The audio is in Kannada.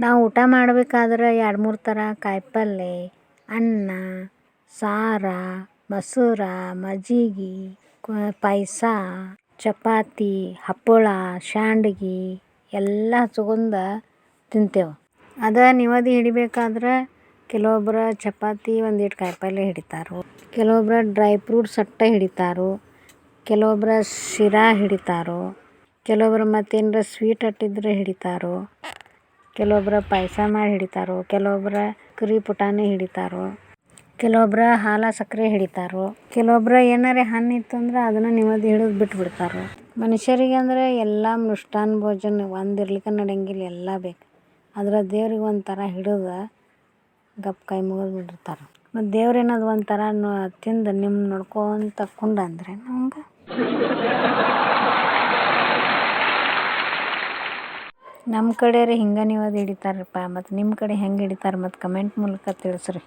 ನಾವು ಊಟ ಮಾಡ್ಬೇಕಾದ್ರೆ ಎರಡು ಮೂರು ಥರ ಕಾಯಿಪಲ್ಲೆ, ಅನ್ನ, ಸಾರು, ಮೊಸರ, ಮಜ್ಜಿಗೆ ಪಾಯಸ, ಚಪಾತಿ, ಹಪ್ಪಳ ಸಂಡ್ಗಿ ಎಲ್ಲ ಹಚ್ಕೊಂಡ ತಿಂತೇವೆ. ಅದ ನಿವದಿ ಹಿಡಿಬೇಕಾದ್ರೆ ಕೆಲವೊಬ್ರು ಚಪಾತಿ ಒಂದೀಟು ಕಾಯಿಪಲ್ಲೆ ಹಿಡಿತಾರೆ, ಕೆಲವೊಬ್ರು ಡ್ರೈ ಫ್ರೂಟ್ಸ್ ಅಷ್ಟೇ ಹಿಡಿತಾರೆ, ಕೆಲವೊಬ್ರು ಶಿರಾ ಹಿಡಿತಾರೆ, ಕೆಲವೊಬ್ರು ಮತ್ತೇನಾರ ಸ್ವೀಟ್ ಅಟ್ಟಿದ್ರೆ ಹಿಡಿತಾರೆ. ಕೆಲವೊಬ್ರು ಪಾಯಸ ಮಾಡಿ ಹಿಡಿತಾರೋ, ಕೆಲವೊಬ್ರು ಕರಿ ಪುಟಾಣಿ ಹಿಡಿತಾರೋ, ಕೆಲವೊಬ್ರು ಹಾಲು ಸಕ್ಕರೆ ಹಿಡಿತಾರೋ, ಕೆಲವೊಬ್ರು ಏನಾರ ಹಣ್ಣು ಇತ್ತಂದ್ರೆ ಅದನ್ನು ನೆವದಿ ಹಿಡಿದು ಬಿಟ್ಬಿಡ್ತಾರೆ. ಮನುಷ್ಯರಿಗೆ ಅಂದರೆ ಎಲ್ಲ ಮೃಷ್ಟಾನ್ನ ಭೋಜನ ಒಂದು ಇರ್ಲಿಕ್ಕೆ ನಡೆಯಂಗಿಲ್ಲ ಎಲ್ಲ ಬೇಕು. ಆದ್ರೆ ದೇವ್ರಿಗೆ ಒಂಥರ ಹಿಡಿದು ಗಪ್ ಕೈ ಮುಗಿದು ಬಿಟ್ಟಿರ್ತಾರೆ. ಮತ್ತು ದೇವ್ರು ಏನದು ಒಂಥರ ತಿಂದು ನಿಮ್ಮ ನೋಡ್ಕೊತ ಕುಂಡ ಅಂದ್ರೆ ನಮ್ಗೆ ನಮ್ಮ ಕಡೆಯವ್ರು ಹಿಂಗೆ ನೀವು ಅದು ಹಿಡಿತಾರಪ್ಪ ಮತ್ತು ನಿಮ್ಮ ಕಡೆ ಹೆಂಗೆ ಹಿಡಿತಾರೆ ಮತ್ತು ಕಮೆಂಟ್ ಮೂಲಕ ತಿಳಿಸ್ರಿ.